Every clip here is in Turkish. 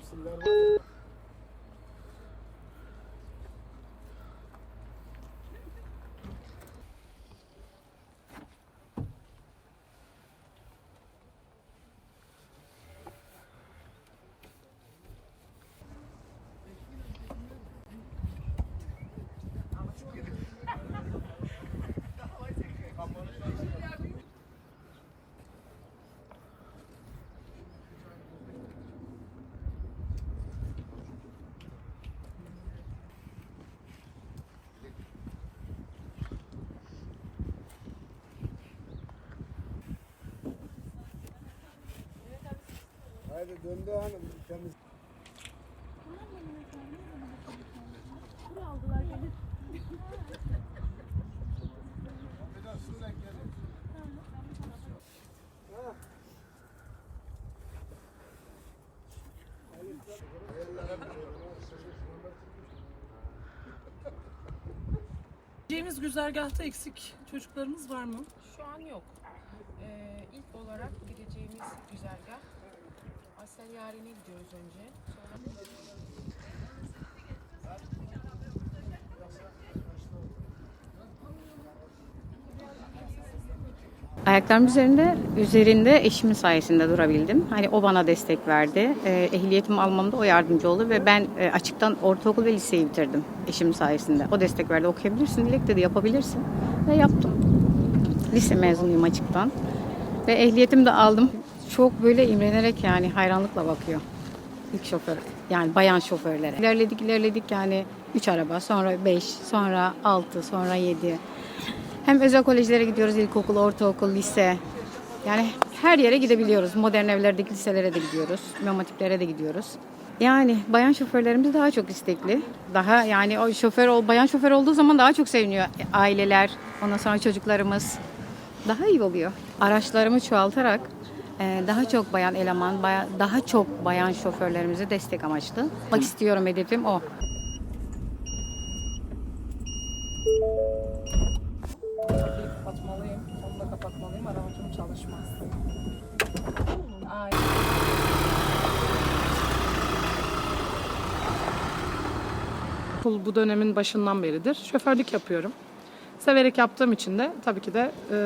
temsiller var. Ya. Haydi döndü hanım. Temiz. Su. Gideceğimiz güzergahta eksik çocuklarımız var mı? Şu an yok. Ee, ilk olarak gideceğimiz güzergah Asel Yaren'e gidiyoruz önce. Ayaklarım üzerinde üzerinde eşimin sayesinde durabildim. Hani o bana destek verdi. E, ehliyetimi almamda o yardımcı oldu ve ben e, açıktan ortaokul ve liseyi bitirdim eşim sayesinde. O destek verdi. Okuyabilirsin, dilek dedi yapabilirsin. Ve yaptım. Lise mezunuyum açıktan. Ve ehliyetimi de aldım. Çok böyle imrenerek yani hayranlıkla bakıyor. İlk şoför yani bayan şoförlere. İlerledik ilerledik yani 3 araba sonra 5 sonra 6 sonra 7. Hem özel kolejlere gidiyoruz ilkokul, ortaokul, lise. Yani her yere gidebiliyoruz. Modern evlerdeki liselere de gidiyoruz. İmam hatiplere de gidiyoruz. Yani bayan şoförlerimiz daha çok istekli. Daha yani o şoför ol, bayan şoför olduğu zaman daha çok seviniyor aileler, ondan sonra çocuklarımız. Daha iyi oluyor. Araçlarımı çoğaltarak daha çok bayan eleman, daha çok bayan şoförlerimize destek amaçlı. Bak istiyorum hedefim o. kapatmalıyım. Onu da kapatmalıyım. Arabacım çalışmaz. Bu dönemin başından beridir. Şoförlük yapıyorum. Severek yaptığım için de tabii ki de e,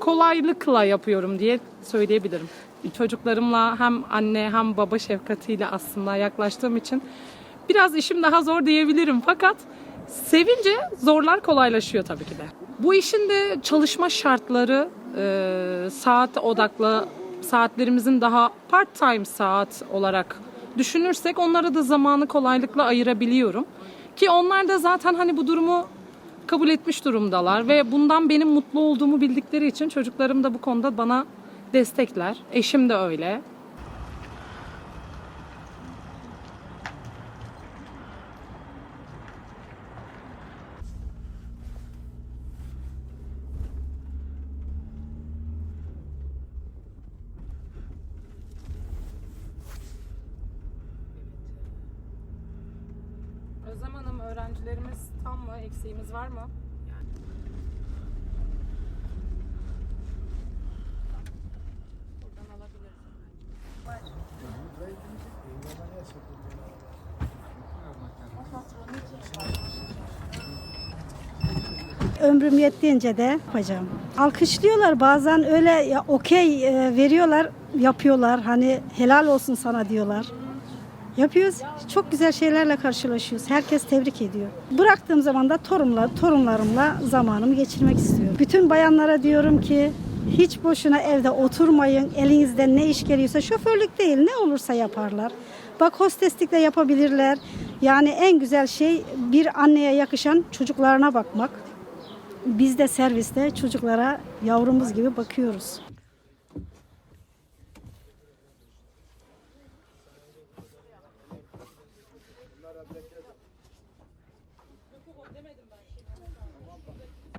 kolaylıkla yapıyorum diye söyleyebilirim. Çocuklarımla hem anne hem baba şefkatiyle aslında yaklaştığım için biraz işim daha zor diyebilirim. Fakat sevince zorlar kolaylaşıyor tabii ki de. Bu işin de çalışma şartları, e, saat odaklı saatlerimizin daha part time saat olarak düşünürsek onlara da zamanı kolaylıkla ayırabiliyorum. Ki onlar da zaten hani bu durumu kabul etmiş durumdalar ve bundan benim mutlu olduğumu bildikleri için çocuklarım da bu konuda bana destekler. Eşim de öyle. Özlem Hanım öğrencilerimiz tam mı? Eksiğimiz var mı? Ömrüm yettiğince de yapacağım. Alkışlıyorlar bazen öyle okey e, veriyorlar, yapıyorlar. Hani helal olsun sana diyorlar. Yapıyoruz. Çok güzel şeylerle karşılaşıyoruz. Herkes tebrik ediyor. Bıraktığım zaman da torunlar, torunlarımla zamanımı geçirmek istiyorum. Bütün bayanlara diyorum ki hiç boşuna evde oturmayın. Elinizden ne iş geliyorsa şoförlük değil ne olursa yaparlar. Bak hosteslik de yapabilirler. Yani en güzel şey bir anneye yakışan çocuklarına bakmak. Biz de serviste çocuklara yavrumuz gibi bakıyoruz. Demedim ben şimdi. Tamam.